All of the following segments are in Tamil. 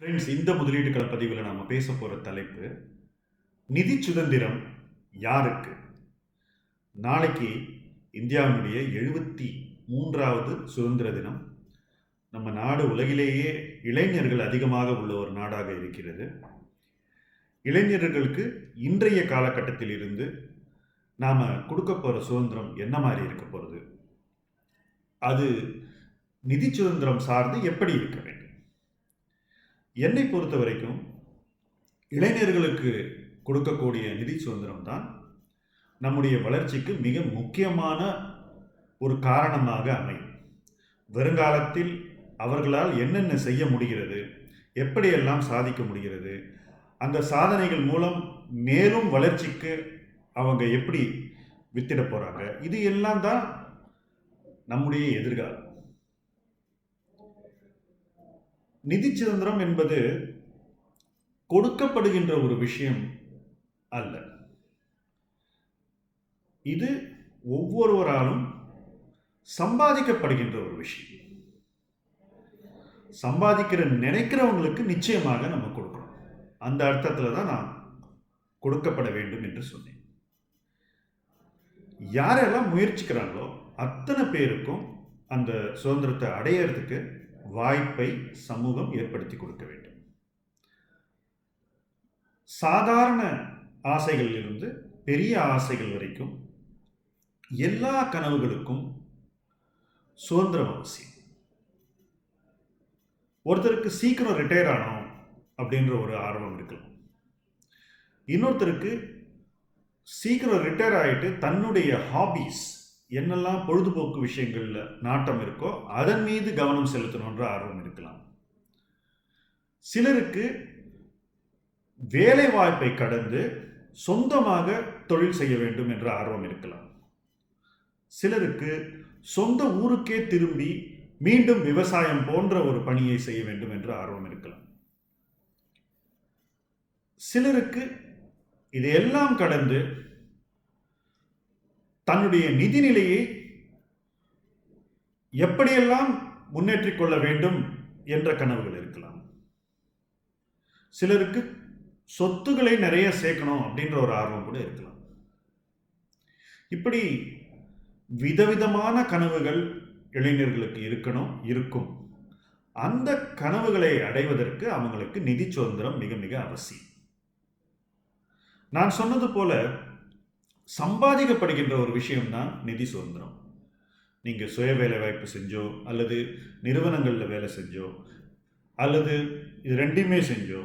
ஃப்ரெண்ட்ஸ் இந்த முதலீடுகளை பதிவில் நாம் பேச போகிற தலைப்பு நிதி சுதந்திரம் யாருக்கு? நாளைக்கு இந்தியாவினுடைய எழுபத்தி மூன்றாவது சுதந்திர தினம். நம்ம நாடு உலகிலேயே இளைஞர்கள் அதிகமாக உள்ள ஒரு நாடாக இருக்கிறது. இளைஞர்களுக்கு இன்றைய காலகட்டத்தில் இருந்து நாம் கொடுக்க போகிற சுதந்திரம் என்ன மாதிரி இருக்க போகிறது அது நிதி சுதந்திரம் சார்ந்து எப்படி இருக்க வேண்டும்? என்னை பொறுத்த வரைக்கும் இளைஞர்களுக்கு கொடுக்கக்கூடிய நிதி சுதந்திரம் தான் நம்முடைய வளர்ச்சிக்கு மிக முக்கியமான ஒரு காரணமாக அமையும். வருங்காலத்தில் அவர்களால் என்னென்ன செய்ய முடிகிறது எப்படியெல்லாம் சாதிக்க முடிகிறது அந்த சாதனைகள் மூலம் மேலும் வளர்ச்சிக்கு அவங்க எப்படி வித்திட போகிறாங்க இது எல்லாம் தான் நம்முடைய எதிர்காலம். நிதி சுதந்திரம் என்பது கொடுக்கப்படுகின்ற ஒரு விஷயம் அல்ல. இது ஒவ்வொருவராலும் சம்பாதிக்கப்படுகின்ற ஒரு விஷயம். சம்பாதிக்கிற நினைக்கிறவங்களுக்கு நிச்சயமாக நம்ம கொடுக்கணும். அந்த அர்த்தத்தில் தான் நான் கொடுக்கப்பட வேண்டும் என்று சொன்னேன். யாரெல்லாம் முயற்சிக்கிறாங்களோ அத்தனை பேருக்கும் அந்த சுதந்திரத்தை அடையிறதுக்கு வாய்ப்பை சமூகம் ஏற்படுத்தி கொடுக்க வேண்டும். சாதாரண ஆசைகளிலிருந்து பெரிய ஆசைகள் வரைக்கும் எல்லா கனவுகளுக்கும் சுதந்திரம் அவசியம். ஒருத்தருக்கு சீக்கிரம் ரிட்டையர் ஆனோம் அப்படின்ற ஒரு ஆர்வம் இருக்கலாம். இன்னொருத்தருக்கு சீக்கிரம் ரிட்டையர் ஆகிட்டு தன்னுடைய ஹாபீஸ் என்னெல்லாம் பொழுதுபோக்கு விஷயங்களில் நாட்டம் இருக்கோ அதன் மீது கவனம் செலுத்தணுன்ற ஆர்வம் இருக்கலாம். சிலருக்கு வேலை வாய்ப்பை கடந்து சொந்தமாக தொழில் செய்ய வேண்டும் என்ற ஆர்வம் இருக்கலாம். சிலருக்கு சொந்த ஊருக்கே திரும்பி மீண்டும் விவசாயம் போன்ற ஒரு பணியை செய்ய வேண்டும் என்ற ஆர்வம் இருக்கலாம். சிலருக்கு இதையெல்லாம் கடந்து தன்னுடைய நிதிநிலையை எப்படியெல்லாம் முன்னேற்றிக் கொள்ள வேண்டும் என்ற கனவுகள் இருக்கலாம். சிலருக்கு சொத்துக்களை நிறைய சேர்க்கணும் அப்படின்ற ஒரு ஆர்வம் கூட இருக்கலாம். இப்படி விதவிதமான கனவுகள் இளைஞர்களுக்கு இருக்கணும் இருக்கும். அந்த கனவுகளை அடைவதற்கு அவங்களுக்கு நிதி சுதந்திரம் மிக மிக அவசியம். நான் சொன்னது போல சம்பாதிக்கப்படுகின்ற ஒரு விஷயம்தான் நிதி சுதந்திரம். நீங்கள் சுய வேலை வாய்ப்பு செஞ்சோ அல்லது நிறுவனங்களில் வேலை செஞ்சோ அல்லது இது ரெண்டுமே செஞ்சோ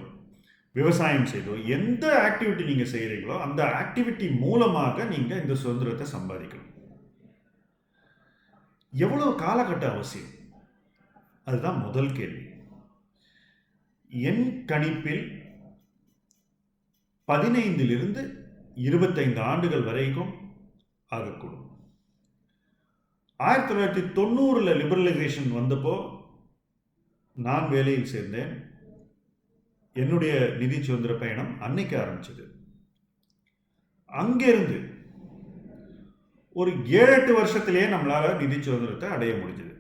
விவசாயம் செய்தோ எந்த ஆக்டிவிட்டி நீங்கள் செய்கிறீங்களோ அந்த ஆக்டிவிட்டி மூலமாக நீங்கள் இந்த சுதந்திரத்தை சம்பாதிக்கணும். எவ்வளோ காலகட்ட அவசியம்? அதுதான் முதல் கேள்வி. என் கணிப்பில் பதினைந்திலிருந்து இருபத்தைந்து ஆண்டுகள் வரைக்கும் ஆகக்கூடும் ஆயிரத்தி தொள்ளாயிரத்தி தொண்ணூறில் லிபரலைசேஷன் வந்தப்போ நான் வேலையில் சேர்ந்தேன். என்னுடைய நிதி சுதந்திர பயணம் அன்னைக்கு ஆரம்பிச்சது. அங்கிருந்து ஒரு ஏழு எட்டு வருஷத்திலேயே நம்மளால் நிதி சுதந்திரத்தை அடைய முடிஞ்சது.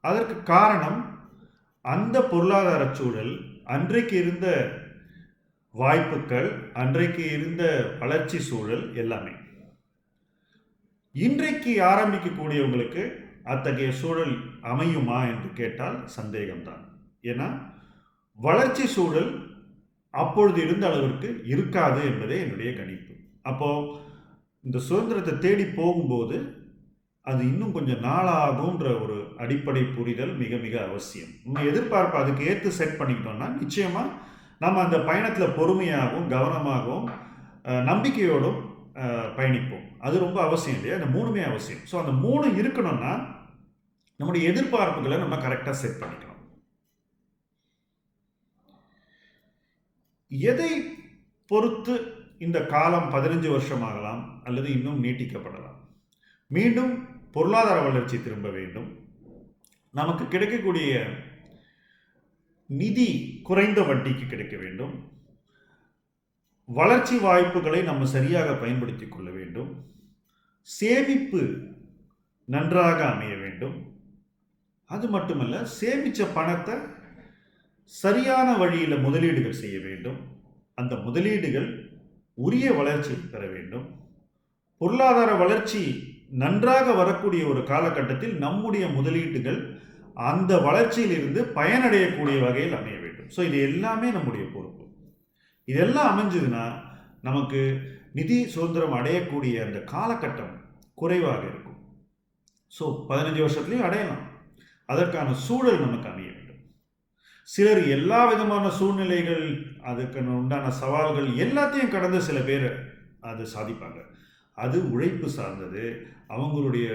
அதற்கு காரணம் அந்த பொருளாதார சூழல் அன்றைக்கு இருந்த வாய்ப்புகள் அன்றைக்கு இருந்த வளர்ச்சி சூழல் எல்லாமே. இன்றைக்கு ஆரம்பிக்கக்கூடியவங்களுக்கு அத்தகைய சூழல் அமையுமா என்று கேட்டால் சந்தேகம்தான். ஏன்னா வளர்ச்சி சூழல் அப்பொழுது இருந்த அளவிற்கு இருக்காது என்பதே என்னுடைய கணிப்பு. அப்போ இந்த சுதந்திரத்தை தேடி போகும்போது அது இன்னும் கொஞ்சம் நாளாகுன்ற ஒரு அடிப்படை புரிதல் மிக மிக அவசியம். நம்ம எதிர்பார்ப்பு அதுக்கு ஏற்று செட் பண்ணிக்கிட்டோம்னா நிச்சயமாக நம்ம அந்த பயணத்தில் பொறுமையாகவும் கவனமாகவும் நம்பிக்கையோடும் பயணிப்போம். அது ரொம்ப அவசியம் இல்லையா? அந்த மூணுமே அவசியம். ஸோ அந்த மூணு இருக்கணும்னா நம்முடைய எதிர்பார்ப்புகளை நம்ம கரெக்டாக செட் பண்ணிக்கணும். எதை பொறுத்து இந்த காலம் பதினஞ்சு வருஷம் ஆகலாம் அல்லது இன்னும் நீட்டிக்கப்படலாம்? மீண்டும் பொருளாதார வளர்ச்சி திரும்ப வேண்டும். நமக்கு கிடைக்கக்கூடிய நிதி குறைந்த வட்டிக்கு கிடைக்க வேண்டும். வளர்ச்சி வாய்ப்புகளை நம்ம சரியாக பயன்படுத்தி கொள்ள வேண்டும். சேமிப்பு நன்றாக அமைய வேண்டும். அது மட்டுமல்ல சேமித்த பணத்தை சரியான வழியில் முதலீடுகள் செய்ய வேண்டும். அந்த முதலீடுகள் உரிய வளர்ச்சி பெற வேண்டும். பொருளாதார வளர்ச்சி நன்றாக வரக்கூடிய ஒரு காலகட்டத்தில் நம்முடைய முதலீடுகள் அந்த வளர்ச்சியிலிருந்து பயனடையக்கூடிய வகையில் அமைய வேண்டும். ஸோ இது எல்லாமே நம்முடைய பொறுப்பு. இதெல்லாம் அமைஞ்சதுன்னா நமக்கு நிதி சுதந்திரம் அடையக்கூடிய அந்த காலகட்டம் குறைவாக இருக்கும். ஸோ பதினஞ்சு வருஷத்துலையும் அடையலாம். அதற்கான சூழல் நமக்கு அமைய வேண்டும். சிலர் எல்லா விதமான சூழ்நிலைகள் அதுக்கு உண்டான சவால்கள் எல்லாத்தையும் கடந்து சில பேர் அது சாதிப்பாங்க. அது உழைப்பு சார்ந்தது அவங்களுடைய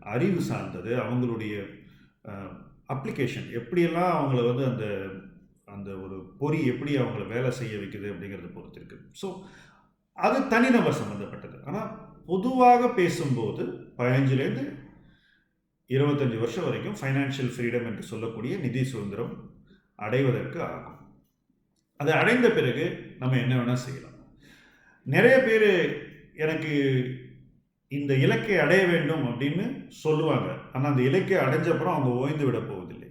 அறிவு சார்ந்தது அவங்களுடைய அப்ளிகேஷன் எப்படியெல்லாம் அவங்கள வந்து அந்த அந்த ஒரு பொறி எப்படி அவங்கள வேலை செய்ய வைக்குது அப்படிங்கிறத பொறுத்து இருக்குது ஸோ அது தனிநபர் சம்மந்தப்பட்டது ஆனால் பொதுவாக பேசும்போது பதினஞ்சுலேருந்து இருபத்தஞ்சி வருஷம் வரைக்கும் ஃபைனான்ஷியல் ஃப்ரீடம் என்று சொல்லக்கூடிய நிதி சுதந்திரம் அடைவதற்கு ஆகும். அதை அடைந்த பிறகு நம்ம என்ன வேணால் செய்யலாம். நிறைய பேர் எனக்கு இந்த இலக்கை அடைய வேண்டும் அப்படின்னு சொல்லுவாங்க. ஆனால் அந்த இலக்கை அடைஞ்சப்புறம் அவங்க ஓய்ந்து விட போவதில்லை.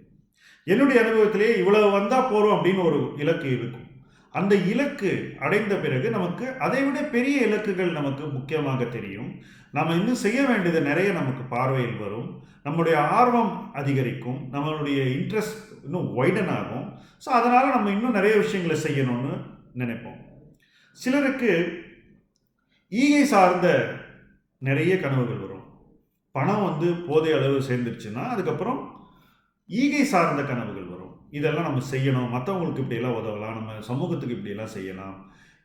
என்னுடைய அனுபவத்திலே இவ்வளவு வந்தால் போகிறோம் அப்படின்னு ஒரு இலக்கு இருக்கும். அந்த இலக்கு அடைந்த பிறகு நமக்கு அதை விட பெரிய இலக்குகள் நமக்கு முக்கியமாக தெரியும். நம்ம இன்னும் செய்ய வேண்டியது நிறைய நமக்கு பார்வையில் வரும். நம்முடைய ஆர்வம் அதிகரிக்கும். நம்மளுடைய இன்ட்ரெஸ்ட் இன்னும் ஒய்டன் ஆகும். ஸோ அதனால் நம்ம இன்னும் நிறைய விஷயங்களை செய்யணும்னு நினைப்போம். சிலருக்கு ஈகை சார்ந்த நிறைய கனவுகள் வரும். பணம் வந்து போதிய அளவு சேர்ந்துருச்சுன்னா அதுக்கப்புறம் ஈகை சார்ந்த கனவுகள் வரும். இதெல்லாம் நம்ம செய்யணும். மற்றவங்களுக்கு இப்படியெல்லாம் உதவலாம். நம்ம சமூகத்துக்கு இப்படியெல்லாம் செய்யலாம்.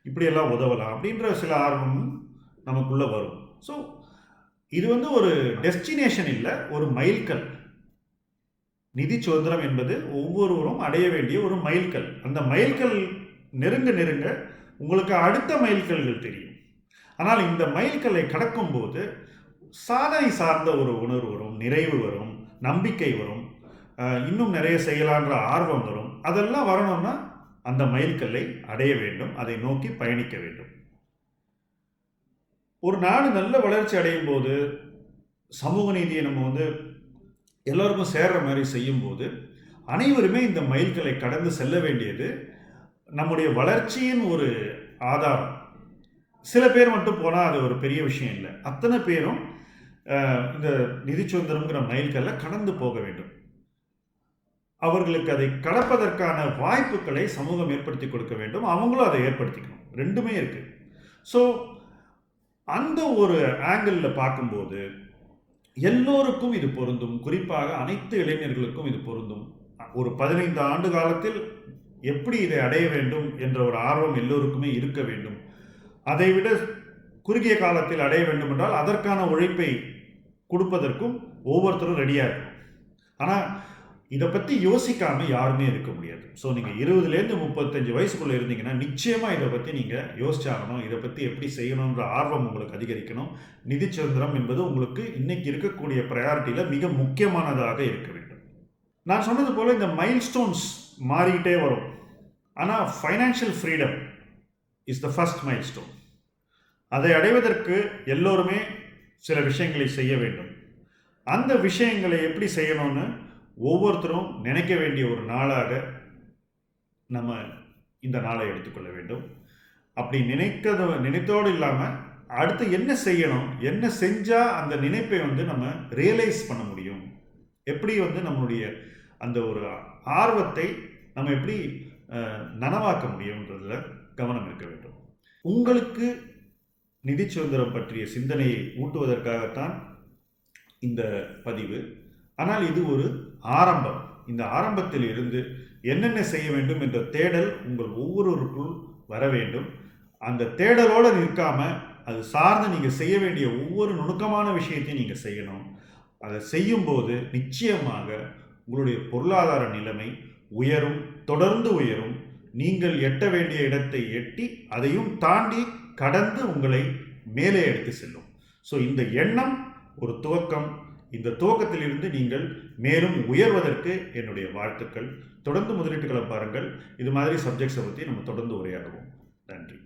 இப்படியெல்லாம் உதவலாம் அப்படின்ற சில ஆர்வம் நமக்குள்ளே வரும். ஸோ இது வந்து ஒரு டெஸ்டினேஷன் இல்லை ஒரு மைல்கல். நிதி சுதந்திரம் என்பது ஒவ்வொருவரும் அடைய வேண்டிய ஒரு மைல்கல். அந்த மைல்கல் நெருங்க நெருங்க உங்களுக்கு அடுத்த மைல்கல்கள் தெரியும். ஆனால் இந்த மைல்கல்லை கடக்கும்போது சாதனை சார்ந்த ஒரு உணர்வு வரும் நிறைவு வரும் நம்பிக்கை வரும் இன்னும் நிறைய செய்யலான்ற ஆர்வம் வரும். அதெல்லாம் வரணும்னா அந்த மைல்கல்லை அடைய வேண்டும் அதை நோக்கி பயணிக்க வேண்டும். ஒரு நாடு நல்ல வளர்ச்சி அடையும் போது சமூக நீதியை நம்ம வந்து எல்லோருக்கும் சேர்ற மாதிரி செய்யும்போது அனைவருமே இந்த மைல்களை கடந்து செல்ல வேண்டியது நம்முடைய வளர்ச்சியின் ஒரு ஆதாரம். சில பேர் மட்டும் போனால் அது ஒரு பெரிய விஷயம் இல்லை. அத்தனை பேரும் இந்த நிதி சுதந்திரம்ங்கிற மைல்கல்ல கடந்து போக வேண்டும். அவர்களுக்கு அதை கடப்பதற்கான வாய்ப்புகளை சமூகம் ஏற்படுத்தி கொடுக்க வேண்டும். அவங்களும் அதை ஏற்படுத்திக்கணும். ரெண்டுமே இருக்கு. ஸோ அந்த ஒரு ஆங்கிளில் பார்க்கும்போது எல்லோருக்கும் இது பொருந்தும். குறிப்பாக அனைத்து இளைஞர்களுக்கும் இது பொருந்தும். ஒரு பதினைந்து ஆண்டு காலத்தில் எப்படி இதை அடைய வேண்டும் என்ற ஒரு ஆர்வம் எல்லோருக்குமே இருக்க வேண்டும். அதை விட குறுகிய காலத்தில் அடைய வேண்டும் என்றால் அதற்கான உழைப்பை கொடுப்பதற்கும் ஒவ்வொருத்தரும் ரெடியாக இருக்கும் ஆனால் இதை பற்றி யோசிக்காமல் யாருமே இருக்க முடியாது. ஸோ நீங்கள் இருபதுலேருந்து முப்பத்தஞ்சு வயசுக்குள்ளே இருந்தீங்கன்னா நிச்சயமாக இதை பற்றி நீங்கள் யோசிச்சாகணும். இதை பற்றி எப்படி செய்யணுன்ற ஆர்வம் உங்களுக்கு அதிகரிக்கணும். நிதி சுதந்திரம் என்பது உங்களுக்கு இன்றைக்கி இருக்கக்கூடிய ப்ரையாரிட்டியில் மிக முக்கியமானதாக இருக்க வேண்டும். நான் சொன்னது போல் இந்த மைல் ஸ்டோன்ஸ் மாறிக்கிட்டே வரும். ஆனால் financial freedom is the first milestone அதை அடைவதற்கு எல்லோருமே சில விஷயங்களை செய்ய வேண்டும். அந்த விஷயங்களை எப்படி செய்யணும்னு ஒவ்வொருத்தரும் நினைக்க வேண்டிய ஒரு நாளாக நம்ம இந்த நாளை எடுத்துக்கொள்ள வேண்டும். அப்படி நினைக்கிறது நினைத்தோடு இல்லாமல் அடுத்து என்ன செய்யணும் என்ன செஞ்சால் அந்த நினைப்பை வந்து நம்ம ரியலைஸ் பண்ண முடியும். எப்படி வந்து நம்மளுடைய அந்த ஒரு ஆர்வத்தை நம்ம எப்படி நனவாக்க முடியுன்றதில் கவனம் இருக்க வேண்டும். உங்களுக்கு நிதி சுதந்திரம் பற்றிய சிந்தனையை ஊட்டுவதற்காகத்தான் இந்த பதிவு. ஆனால் இது ஒரு ஆரம்பம். இந்த ஆரம்பத்தில் இருந்து என்னென்ன செய்ய வேண்டும் என்ற தேடல் உங்கள் ஒவ்வொருவருக்குள் வர வேண்டும். அந்த தேடலோடு நிற்காம அது சார்ந்து நீங்கள் செய்ய வேண்டிய ஒவ்வொரு நுணுக்கமான விஷயத்தையும் நீங்கள் செய்யணும். அதை செய்யும்போது நிச்சயமாக உங்களுடைய பொருளாதார நிலைமை உயரும் தொடர்ந்து உயரும். நீங்கள் எட்ட வேண்டிய இடத்தை எட்டி அதையும் தாண்டி கடந்து உங்களை மேலே எடுத்து செல்லும். ஸோ இந்த எண்ணம் ஒரு துவக்கம். இந்த துவக்கத்திலிருந்து நீங்கள் மேலும் உயர்வதற்கு என்னுடைய வாழ்த்துக்கள். தொடர்ந்து முதலீட்டுகளை பாருங்கள். இது மாதிரி சப்ஜெக்ட்ஸை பற்றி நம்ம தொடர்ந்து உரையாடுவோம். நன்றி.